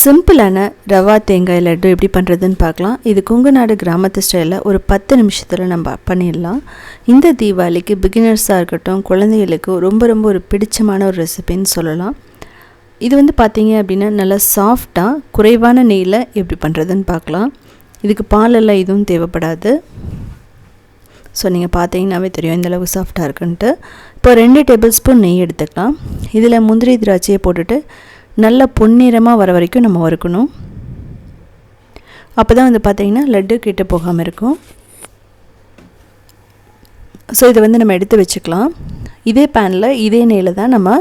சிம்பிளான ரவா தேங்காய் லட்டு எப்படி பண்ணுறதுன்னு பார்க்கலாம். இது குங்குநாடு கிராமத்து ஸ்டைலில் ஒரு பத்து நிமிஷத்தில் நம்ம பண்ணிடலாம். இந்த தீபாவளிக்கு பிகினர்ஸாக இருக்கட்டும் குழந்தைகளுக்கு ரொம்ப ரொம்ப ஒரு பிடிச்சமான ஒரு ரெசிபின்னு சொல்லலாம். இது வந்து பார்த்தீங்க அப்படின்னா நல்லா சாஃப்டாக குறைவான நெய்யில் எப்படி பண்ணுறதுன்னு பார்க்கலாம். இதுக்கு பாலெல்லாம் எதுவும் தேவைப்படாது. ஸோ நீங்கள் பார்த்தீங்கன்னாவே தெரியும் இந்த அளவுக்கு சாஃப்டாக இருக்குன்ட்டு. இப்போ ரெண்டு டேபிள் ஸ்பூன் நெய் எடுத்துக்கலாம். இதில் முந்திரி திராட்சையை போட்டுட்டு நல்ல பொன்னிறமாக வர வரைக்கும் நம்ம வறுக்கணும். அப்போ தான் வந்து பார்த்திங்கன்னா லட்டு கிட்ட போகாமல் இருக்கும். ஸோ இதை வந்து நம்ம எடுத்து வச்சுக்கலாம். இதே பேனில் இதே நெய்யில் தான் நம்ம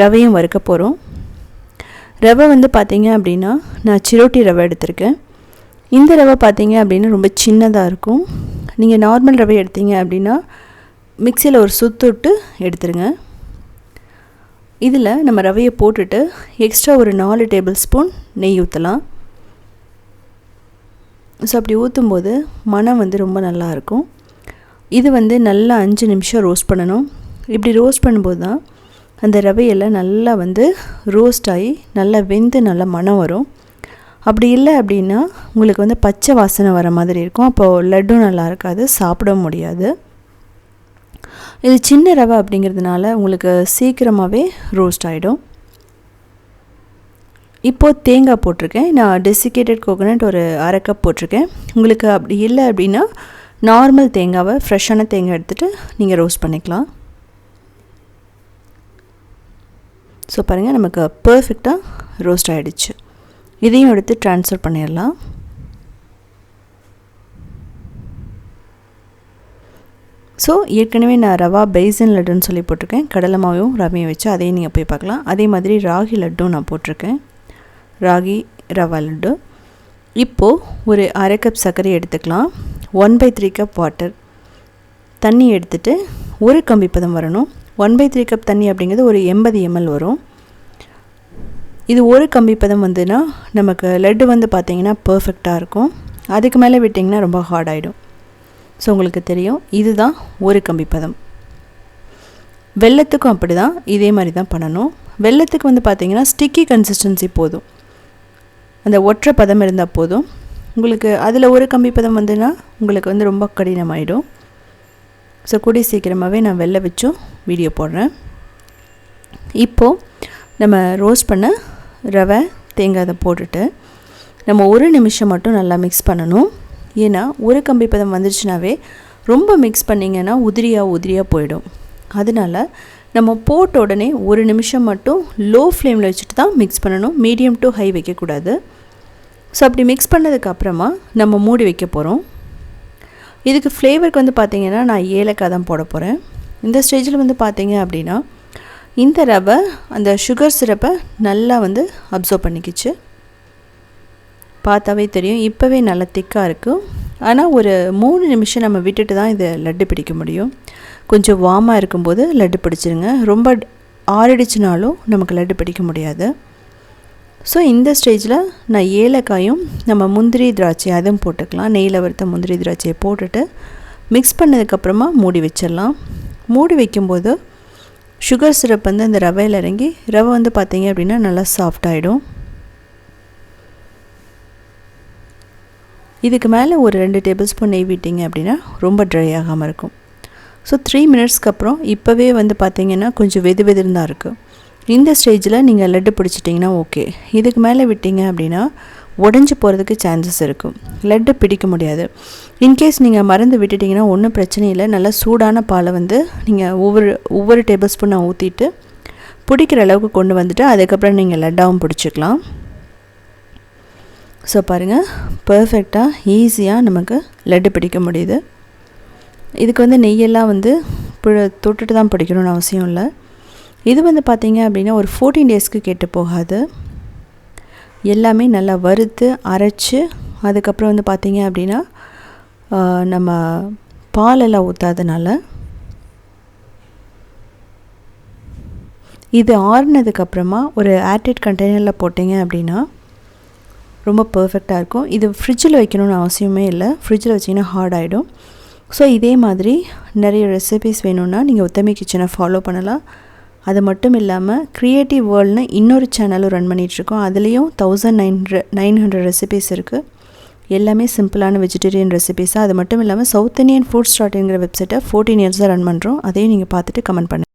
ரவையும் வறுக்க போகிறோம் ரவை வந்து பார்த்திங்க அப்படின்னா நான் சிரோட்டி ரவை எடுத்திருக்கேன். இந்த ரவை பார்த்தீங்க அப்படின்னா ரொம்ப சின்னதாக இருக்கும். நீங்கள் நார்மல் ரவை எடுத்தீங்க அப்படின்னா மிக்சியில் ஒரு சுத்து விட்டு எடுத்துருங்க. இதில் நம்ம ரவையை போட்டுட்டு எக்ஸ்ட்ரா ஒரு நாலு டேபிள் ஸ்பூன் நெய் ஊற்றலாம். ஸோ அப்படி ஊற்றும்போது மனம் வந்து ரொம்ப நல்லாயிருக்கும். இது வந்து நல்லா அஞ்சு நிமிஷம் ரோஸ்ட் பண்ணணும். இப்படி ரோஸ்ட் பண்ணும்போது தான் அந்த ரவையெல்லாம் நல்லா வந்து ரோஸ்ட் ஆகி நல்லா வெந்து நல்லா மனம் வரும். அப்படி இல்லை அப்படின்னா உங்களுக்கு வந்து பச்சை வாசனை வர மாதிரி இருக்கும். அப்போது லட்டும் நல்லா இருக்காது சாப்பிட முடியாது. இது சின்ன ரவை அப்படிங்கிறதுனால உங்களுக்கு சீக்கிரமாகவே ரோஸ்ட் ஆகிடும் இப்போது தேங்காய் போட்டிருக்கேன். நான் டெசிகேட்டட் கோகோனட் ஒரு அரை கப் போட்டிருக்கேன். உங்களுக்கு அப்படி இல்லை அப்படின்னா நார்மல் தேங்காவை ஃப்ரெஷ்ஷான தேங்காய் எடுத்துகிட்டு நீங்கள் ரோஸ்ட் பண்ணிக்கலாம். ஸோ பாருங்கள் நமக்கு பர்ஃபெக்டாக ரோஸ்ட் ஆகிடுச்சு இதையும் எடுத்து ட்ரான்ஸ்ஃபர் பண்ணிடலாம். ஸோ ஏற்கனவே நான் ரவா பெய்சன் லட்டுன்னு சொல்லி போட்டிருக்கேன். கடலை மாவையும் ரவையும் வச்சு அதையும் நீங்கள் போய் பார்க்கலாம். அதே மாதிரி ராகி லட்டும் நான் போட்டிருக்கேன். ராகி ரவா லட்டு. இப்போது ஒரு அரை கப் சர்க்கரை எடுத்துக்கலாம். One by three cup water தண்ணி எடுத்துகிட்டு ஒரு கம்பி பதம் வரணும். ஒன் பை த்ரீ கப் தண்ணி அப்படிங்கிறது ஒரு எண்பது எம்எல் வரும். இது ஒரு கம்பி பதம் வந்துன்னா நமக்கு லட்டு வந்து பார்த்திங்கன்னா பர்ஃபெக்டாக இருக்கும். அதுக்கு மேலே விட்டிங்கன்னா ரொம்ப ஹார்ட் ஆகிடும் ஸோ உங்களுக்கு தெரியும் இதுதான் ஒரு கம்பி பதம். வெள்ளத்துக்கும் அப்படி தான் இதே மாதிரி தான் பண்ணணும். வெள்ளத்துக்கு வந்து பார்த்திங்கன்னா ஸ்டிக்கி கன்சிஸ்டன்சி போதும். அந்த ஒற்றை பதம் இருந்தால் போதும். உங்களுக்கு அதில் ஒரு கம்பி பதம் வந்துன்னா உங்களுக்கு வந்து ரொம்ப கடினமாயிடும். ஸோ கூடிய சீக்கிரமாகவே நான் வெள்ளை வச்சும் வீடியோ போடுறேன். இப்போது நம்ம ரோஸ்ட் பண்ண ரவை தேங்காய் அதை போட்டுட்டு நம்ம ஒரு நிமிஷம் மட்டும் நல்லா மிக்ஸ் பண்ணணும். ஏன்னா ஒரு கம்பி பதம் வந்துருச்சுனாவே ரொம்ப மிக்ஸ் பண்ணிங்கன்னா உதிரியாக உதிரியாக போயிடும். அதனால் நம்ம போட்ட உடனே ஒரு நிமிஷம் மட்டும் லோ ஃப்ளேமில் வச்சுட்டு தான் மிக்ஸ் பண்ணணும். மீடியம் டு ஹை வைக்கக்கூடாது. ஸோ அப்படி மிக்ஸ் பண்ணதுக்கப்புறமா நம்ம மூடி வைக்க போகிறோம் இதுக்கு ஃப்ளேவருக்கு வந்து பார்த்திங்கன்னா நான் ஏலக்காய் தான் போட போகிறேன் இந்த ஸ்டேஜில் வந்து பார்த்திங்க அப்படின்னா இந்த ரவை அந்த சுகர் சிரப்பை நல்லா வந்து அப்சர்வ் பண்ணிக்கிச்சு. பார்த்தாவே தெரியும். இப்போவே நல்லா திக்காக இருக்கும் ஆனால் ஒரு மூணு நிமிஷம் நம்ம விட்டுட்டு தான் இதை லட்டு பிடிக்க முடியும். கொஞ்சம் வார்மாக இருக்கும்போது லட்டு பிடிச்சிருங்க. ரொம்ப ஆறடிச்சினாலும் நமக்கு லட்டு பிடிக்க முடியாது. ஸோ இந்த ஸ்டேஜில் நான் ஏலக்காயும் நம்ம முந்திரி திராட்சை அதுவும் போட்டுக்கலாம். நெய்யில் வறுத்த முந்திரி திராட்சையை போட்டுட்டு மிக்ஸ் பண்ணதுக்கப்புறமா மூடி வச்சிடலாம். மூடி வைக்கும்போது சுகர் சிரப் வந்து அந்த ரவையில் இறங்கி ரவை வந்து பார்த்திங்க அப்படின்னா நல்லா சாஃப்டாகிடும் இதுக்கு மேலே ஒரு ரெண்டு டேபிள் ஸ்பூன் நெய் விட்டிங்க அப்படின்னா ரொம்ப ட்ரை ஆகாமல் இருக்கும். ஸோ த்ரீ மினிட்ஸ்க்கு அப்புறம் இப்போவே வந்து பார்த்திங்கன்னா கொஞ்சம் வெது வெதுன்னு தான் இருக்குது இந்த ஸ்டேஜில் நீங்கள் லட்டு பிடிச்சிட்டிங்கன்னா ஓகே இதுக்கு மேலே விட்டிங்க அப்படின்னா உடஞ்சி போகிறதுக்கு சான்சஸ் இருக்கும். லட்டு பிடிக்க முடியாது. இன்கேஸ் நீங்கள் மறந்து விட்டுட்டிங்கன்னா ஒன்றும் பிரச்சனை இல்லை. நல்லா சூடான பாலை வந்து நீங்கள் ஒவ்வொரு ஒவ்வொரு டேபிள் ஸ்பூனாக ஊற்றிட்டு பிடிக்கிற அளவுக்கு கொண்டு வந்துட்டு அதுக்கப்புறம் நீங்கள் லட்டாகவும் பிடிச்சிக்கலாம். ஸோ பாருங்கள் பர்ஃபெக்டாக ஈஸியாக நமக்கு லட்டு பிடிக்க முடியுது. இதுக்கு வந்து நெய்யெல்லாம் வந்து தொட்டுட்டு தான் பிடிக்கணும்னு அவசியம் இல்லை. இது வந்து பார்த்திங்க அப்படின்னா ஒரு ஃபோர்டீன் டேஸ்க்கு கெட்டு போகாது. எல்லாமே நல்லா வறுத்து அரைச்சி அதுக்கப்புறம் வந்து பார்த்திங்க அப்படின்னா நம்ம பாலெல்லாம் ஊற்றாதனால இது ஆறுனதுக்கப்புறமா ஒரு ஏர்டைட் கண்டெய்னரில் போட்டிங்க அப்படின்னா ரொம்ப பர்ஃபெக்டாக இருக்கும். இது ஃப்ரிட்ஜில் வைக்கணும்னு அவசியமே இல்லை. ஃப்ரிட்ஜில் வச்சிங்கன்னா ஹார்ட் ஆகிடும் ஸோ இதே மாதிரி நிறைய ரெசிபிஸ் வேணும்னா நீங்கள் உத்தமி கிச்சனை ஃபாலோ பண்ணலாம். அது மட்டும் இல்லாமல் க்ரியேட்டிவ் வேர்ல்ட்னு இன்னொரு சேனலும் ரன் பண்ணிகிட்ருக்கோம் அதுலேயும் thousand nine nine hundred recipes இருக்குது எல்லாமே சிம்பிளான வெஜிடேரியன் ரெசிபிஸாக அது மட்டும் இல்லாமல் சவுத் இந்தியன் ஃபுட் ஸ்டார்ட்ங்கிற வெப்சைட்டை ஃபோர்டீன் இயர்ஸாக ரன் பண்ணுறோம் அதையும் நீங்கள் பார்த்துட்டு கமெண்ட் பண்ணுங்கள்